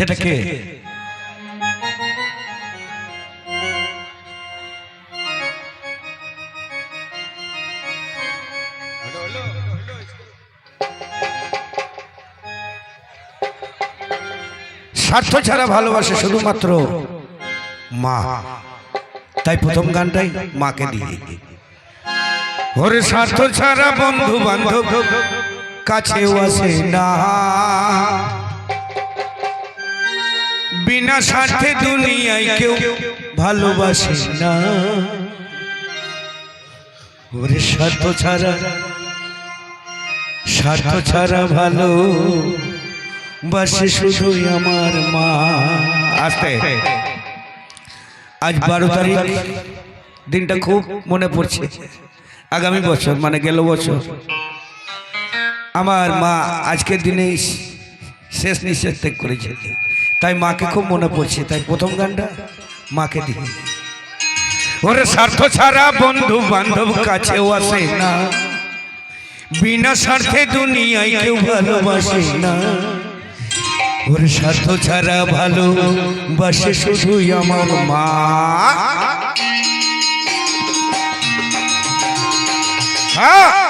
সেটাকে স্বার্থ ছাড়া ভালোবাসে শুধুমাত্র মা। তাই প্রথম গানটাই মাকে দিয়ে ওরে স্বার্থ ছাড়া বন্ধু বান্ধব কাছেও আসে না। বিনা স্বার্থে দুনিয়ায় কেউ ভালোবাসে না। ওরে স্বার্থ ছাড়া স্বার্থ ছাড়া ভালো বাসে শুধুই আমার মা। আসতে। আজ বারো তারিখ, দিনটা খুব মনে পড়ছে। আগামী বছর মানে গেল বছর। আমার মা আজকের দিনে শেষ নিঃশ্বাস ত্যাগ করেছে। তাই মাকে খুব মনে পড়ছে। তাই প্রথম গানটা মাকে দিই ওরে স্বার্থ ছাড়া বন্ধু বান্ধব কাছেও আসে না। বিনা স্বার্থে দুনিয়ায় কেউ ভালোবাসে না। ওর স্বার্থ ছাড়া ভালো বাসে শুধুই আমার মা। হ্যাঁ?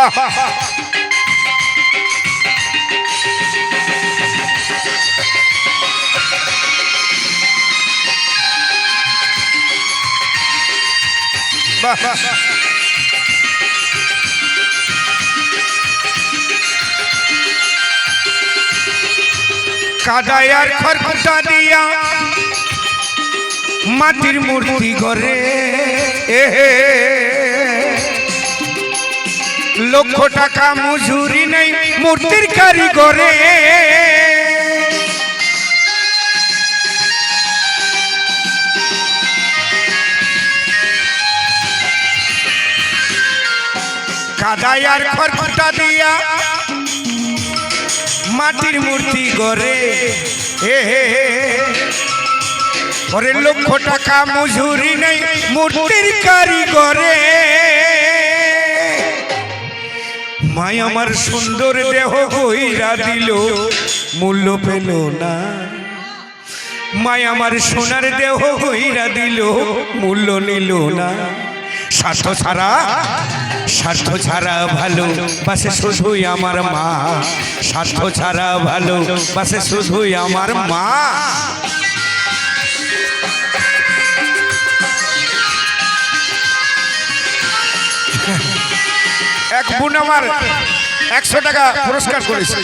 বাহ বাহ কাদায় আর খড়কুটা দিয়া মাটির মূর্তি ঘরে এ হে। লক্ষ টাকা মজুরি নেই, মূর্তির কারিগরে। কাদায় আর খড়কুটা দিয়া মাটির মূর্তি গড়ে। হে হে হে। লক্ষ টাকা মজুরি নেই, মূর্তির কারিগরে। মাই আমার সুন্দর দেহ কইরা দিল, মূল্য পেল না। মাই আমার সোনার দেহ কইরা দিল, মূল্য নিল না। স্বার্থ ছাড়া স্বার্থ ছাড়া ভালো বাসে শুধুই আমার মা। স্বার্থ ছাড়া ভালো বাসে শুধুই আমার মা। এক বোন আমার একশো টাকা পুরস্কার করেছে।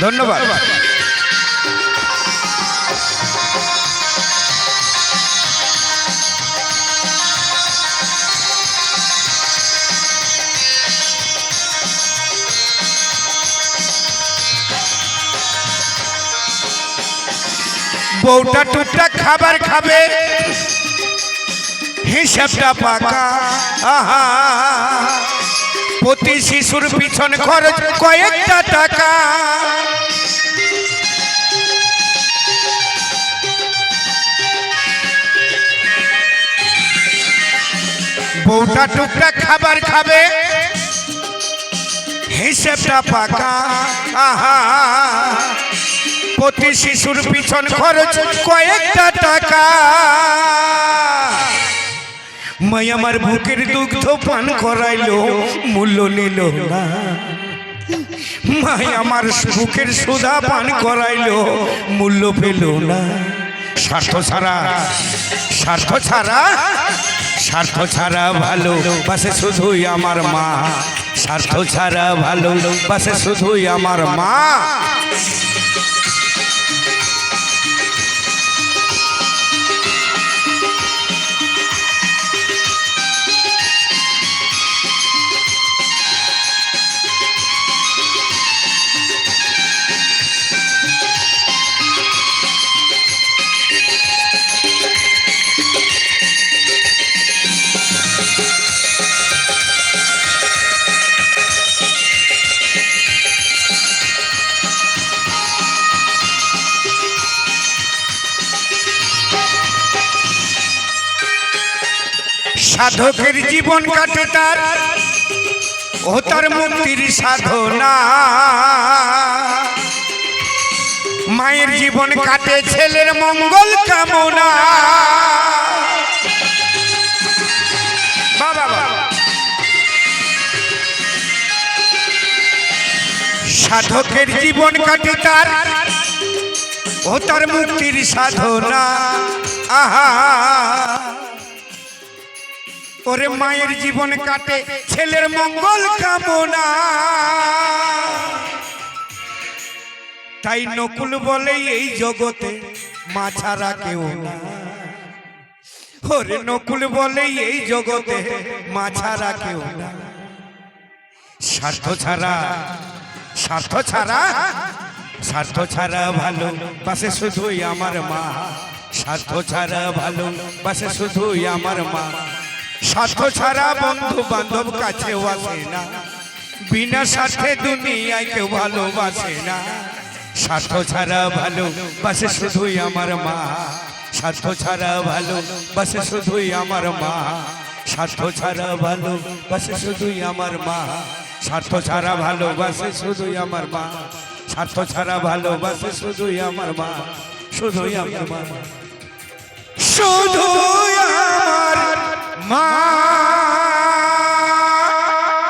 ধন্যবাদ। বউটা টুকটা খাবার খাবে। হিসাবটা পাকা। আহা। প্রতি শিশুর পিছন খরচ কয়েকটা টাকা। বউটা টুকটা খাবার খাবে। হিসেবটা পাকা। আহা। প্রতি শিশুর পিছন খরচ কয়েকটা টাকা। মাই আমার বুকের দুগ্ধ পান করাইলো, মূল্য নিল না। মাই আমার বুকের সুধা পান করাইলো, মূল্য পেল না। স্বার্থ ছাড়া স্বার্থ ছাড়া স্বার্থ ছাড়া ভালো বাসে শুধুই আমার মা। স্বার্থ ছাড়া ভালো বাসে শুধুই আমার মা। সাধকের জীবন কাটে তার। ও তার মুক্তির সাধনা। মায়ের জীবন কাটে ছেলের মঙ্গল কামনা। বাবা সাধকের জীবন কাটে তার। ও তার মুক্তির সাধনা। আহা। ওরে মায়ের জীবন কাটে, ছেলের মঙ্গল কামনা। তাই নকুল বলে এই জগতে মা ছাড়া কেউ ওরে নকুল বলে এই জগতে মা ছাড়া কেউ না। স্বার্থ ছাড়া স্বার্থ ছাড়া স্বার্থ ছাড়া ভালো পাশে শুধুই আমার মা। স্বার্থ ছাড়া ভালো পাশে শুধুই আমার মা। স্বার্থ ছাড়া বন্ধু বান্ধব কাছে আসে না। বিনা স্বার্থে দুনিয়ায় কেউ ভালোবাসে না। স্বার্থ ছাড়া ভালো বাসে শুধুই আমার মা। স্বার্থ ছাড়া ভালো বাসে শুধুই আমার মা। স্বার্থ ছাড়া ভালো বাসে শুধুই আমার মা। স্বার্থ ছাড়া ভালোবাসে শুধুই আমার মা। স্বার্থ ছাড়া ভালোবাসে শুধুই আমার মা। শুধুই আমার মা। শুধু Amar.